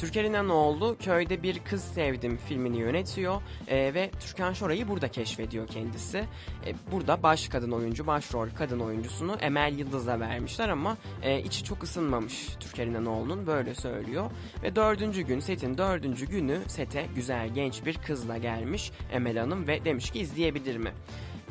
Türker İnanoğlu Köyde Bir Kız Sevdim filmini yönetiyor e, ve Türkan Şoray'ı burada keşfediyor kendisi. E, burada baş kadın oyuncu, başrol kadın oyuncusunu Emel Yıldız'a vermişler ama e, içi çok ısınmamış Türker İnanoğlu'nun böyle söylüyor. Ve dördüncü gün setin dördüncü günü sete güzel genç bir kızla gelmiş Emel Hanım ve demiş ki izleyebilir mi?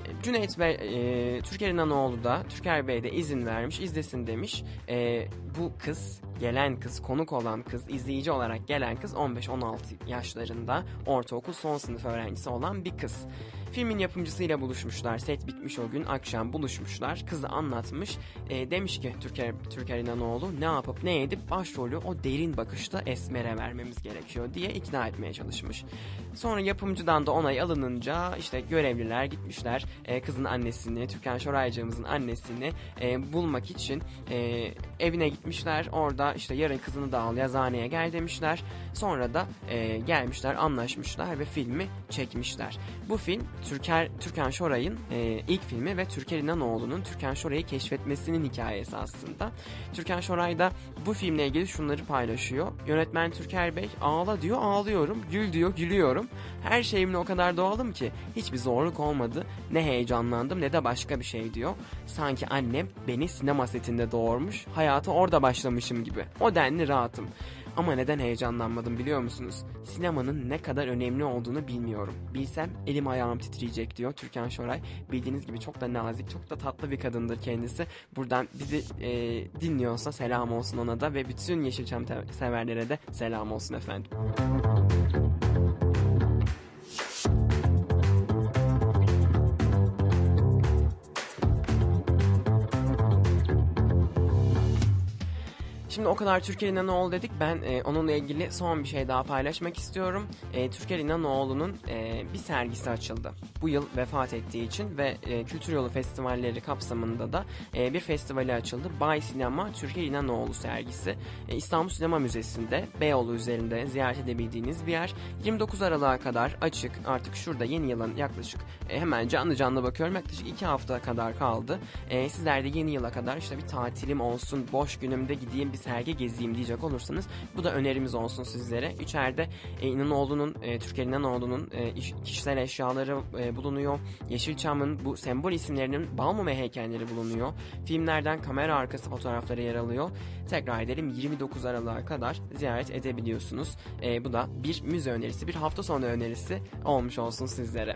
E, Cüneyt Bey, e, Türker İnanoğlu da Türker Bey de izin vermiş, izlesin demiş. E, bu kız, gelen kız, konuk olan kız, izleyici olarak gelen kız 15-16 yaşlarında ortaokul son sınıf öğrencisi olan bir kız. Filmin yapımcısıyla buluşmuşlar. Set bitmiş o gün akşam buluşmuşlar. Kızı anlatmış. E, demiş ki Türker, Türker İnanoğlu ne yapıp ne edip başrolü o derin bakışta Esmer'e vermemiz gerekiyor diye ikna etmeye çalışmış. Sonra yapımcıdan da onay alınınca işte görevliler gitmişler. E, kızın annesini, Türkan Şoraycığımızın annesini e, bulmak için e, evine gitmişler. Orada işte yarın kızını da al yazıhaneye gel demişler. Sonra da e, gelmişler anlaşmışlar ve filmi çekmişler. Bu film Türker Türkan Şoray'ın e, ilk filmi ve Türker İnanoğlu'nun Türkan Şoray'ı keşfetmesinin hikayesi aslında. Türkan Şoray da bu filmle ilgili şunları paylaşıyor. Yönetmen Türker Bey ağla diyor ağlıyorum, gül diyor gülüyorum. Her şeyimle o kadar doğalım ki hiçbir zorluk olmadı. Ne heyecanlandım ne de başka bir şey diyor. Sanki annem beni sinema setinde doğurmuş, hayata orada başlamışım gibi. O denli rahatım. Ama neden heyecanlanmadım biliyor musunuz? Sinemanın ne kadar önemli olduğunu bilmiyorum. Bilsem elim ayağım titreyecek diyor Türkan Şoray. Bildiğiniz gibi çok da nazik, çok da tatlı bir kadındır kendisi. Buradan bizi e, dinliyorsa selam olsun ona da ve bütün Yeşilçam severlere de selam olsun efendim. Şimdi o kadar Türker İnanoğlu dedik. Ben e, onunla ilgili son bir şey daha paylaşmak istiyorum. E, Türker İnanoğlu'nun e, bir sergisi açıldı. Bu yıl vefat ettiği için ve e, Kültür Yolu Festivalleri kapsamında da e, bir festivali açıldı. Bay Sinema Türker İnanoğlu sergisi. E, İstanbul Sinema Müzesi'nde Beyoğlu üzerinde ziyaret edebildiğiniz bir yer. 29 Aralık'a kadar açık. Artık şurada yeni yılın yaklaşık e, hemen canlı canlı bakıyorum. Yaklaşık 2 hafta kadar kaldı. E, sizler de yeni yıla kadar işte bir tatilim olsun, boş günümde gideyim bir sergi gezeyim diyecek olursanız bu da önerimiz olsun sizlere. İçeride e, İnanoğlu'nun, e, Türker İnanoğlu'nun e, iş- kişisel eşyaları e, bulunuyor. Yeşilçam'ın bu sembol isimlerinin Balmume heykelleri bulunuyor. Filmlerden kamera arkası fotoğrafları yer alıyor. Tekrar edelim 29 Aralık'a kadar ziyaret edebiliyorsunuz. E, bu da bir müze önerisi, bir hafta sonu önerisi olmuş olsun sizlere.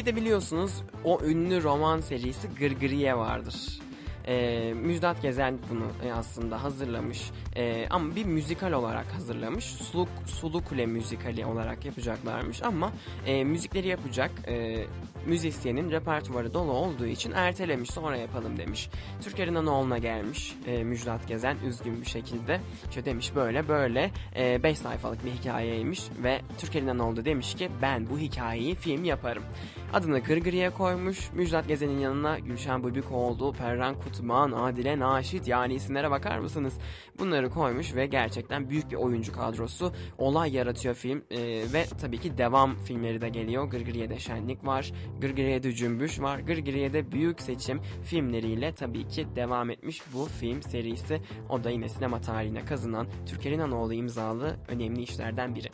Bir de biliyorsunuz o ünlü roman serisi Gırgırıye vardır. Ee, Müjdat Gezen bunu e, aslında hazırlamış Ee, ama bir müzikal olarak hazırlamış. Sulu, Sulu Kule müzikali olarak yapacaklarmış ama e, müzikleri yapacak e, müzisyenin repertuarı dolu olduğu için ertelemiş sonra yapalım demiş. Türker İnanoğlu'na gelmiş e, Müjdat Gezen üzgün bir şekilde. İşte demiş böyle böyle 5 sayfalık bir hikayeymiş ve Türker İnanoğlu demiş ki ben bu hikayeyi film yaparım. Adını Gırgırı'ya koymuş. Müjdat Gezen'in yanına Gülşen Bubikoğlu, Perran Kutman, Adile Naşit yani isimlere bakar mısınız? Bunları koymuş ve gerçekten büyük bir oyuncu kadrosu. Olay yaratıyor film Ee, ve tabii ki devam filmleri de geliyor. Gırgırıye'de Şenlik var, Gırgırıye'de Cümbüş var, Gırgırıye'de Büyük Seçim filmleriyle tabii ki devam etmiş bu film serisi. O da yine sinema tarihine kazınan Türker İnanoğlu imzalı önemli işlerden biri.